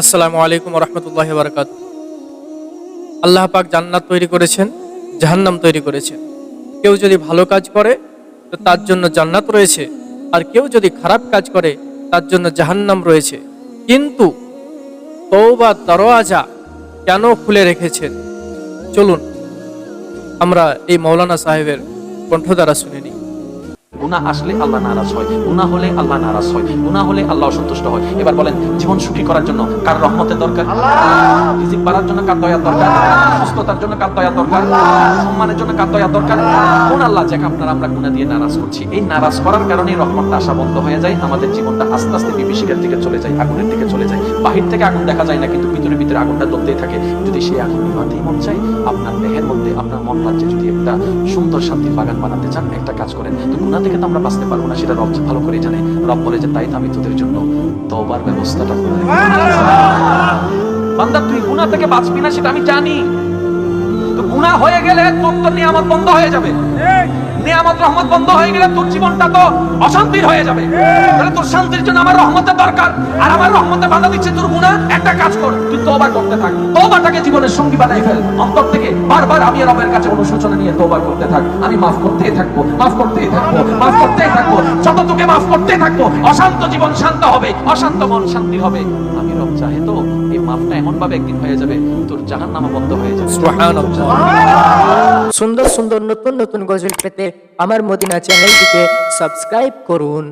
আসসালামু আলাইকুম রহমতুল্লাহ বারকাত আল্লাহ পাক জান্নাত তৈরি করেছেন, জাহান্নাম তৈরি করেছেন। কেউ যদি ভালো কাজ করে, তো তার জন্য জান্নাত রয়েছে। আর কেউ যদি খারাপ কাজ করে, তার জন্য জাহান্নাম রয়েছে। কিন্তু তৌবা দরওয়াজা কেন খুলে রেখেছেন? চলুন, আমরা এই মৌলানা সাহেবের কণ্ঠ দ্বারা শুনে গুনাহ আসলে আল্লাহ নারাজ হয় গুনাহ হলে আল্লাহ নারাজ হয় গুনাহ হলে আল্লাহ অসন্তুষ্ট হয়। এবার বলেন জীবন সুখী করার জন্য কার রহমতের দরকার? রিজিক বাড়ার জন্য কার দয়া দরকার? সুস্থতার জন্য কার দয়া দরকার? সম্মানের জন্য কার দয়া দরকার? কোন আল্লাহ যাকে আপনারা আমরা গুনাহ দিয়ে নারাজ করছি এই নারাজ করার কারণে রহমতটা আসা বন্ধ হয়ে যায় আমাদের জীবনটা আস্তে আস্তে বিভীষিকার দিকে চলে যায় আগুনের দিকে চলে যায়। বাহির থেকে আগুন দেখা যায় না কিন্তু ভিতরে ভিতরে আগুনটা জ্বলতেই থাকে। যদি সেই আগুন নিভাতেই মন চাই আপনার দেহের মধ্যে আপনার মন রাজ্যে যদি একটা সুন্দর শান্তির বাগান বানাতে চান একটা কাজ করেন তো গুণা থেকে তো আমরা বাঁচতে পারব না, সেটা রব ভালো করে জানে। রব বলে যে, তাই তো আমি তোদের জন্য তোবার ব্যবস্থাটা বান্দা, তুই গুণা থেকে বাঁচবি না, সেটা আমি জানি। গুণা হয়ে গেলে তোর তো নিয়ামত বন্ধ হয়ে যাবে। নিয়ামত, রহমত বন্ধ হয়ে গেলে তোর জীবনটা তো অশান্তির হয়ে যাবে। তাহলে তোর শান্তির জন্য আমার রহমতের দরকার। আর আমার রহমতে বাধা দিচ্ছে তোর গুণা একটা কাজ কর, তুই তোবা করতে থাক। তোবাটাকে জীবনের সঙ্গী বানাই ফেল। অন্তর থেকে বারবার আমি রবের কাছে অনুশোচনা নিয়ে তোবা করতে থাক। আমি মাফ করতেই থাকব, মাফ করতেই থাকব, মাফ করতেই থাকব। যত তোকে মাফ করতেই থাকব, অশান্ত জীবন শান্ত হবে, অশান্ত মন শান্তি হবে। আমি রব চাহে তো এই মাফটা এমন ভাবে একদিন হয়ে যাবে, তোর জাহান নামা বন্ধ হয়ে যাবে। সুবহানাল্লাহ। সুন্দর সুন্দর নতুন নতুন গজল পেতে আমার মদিনা চ্যানেলটিকে সাবস্ক্রাইব করুন।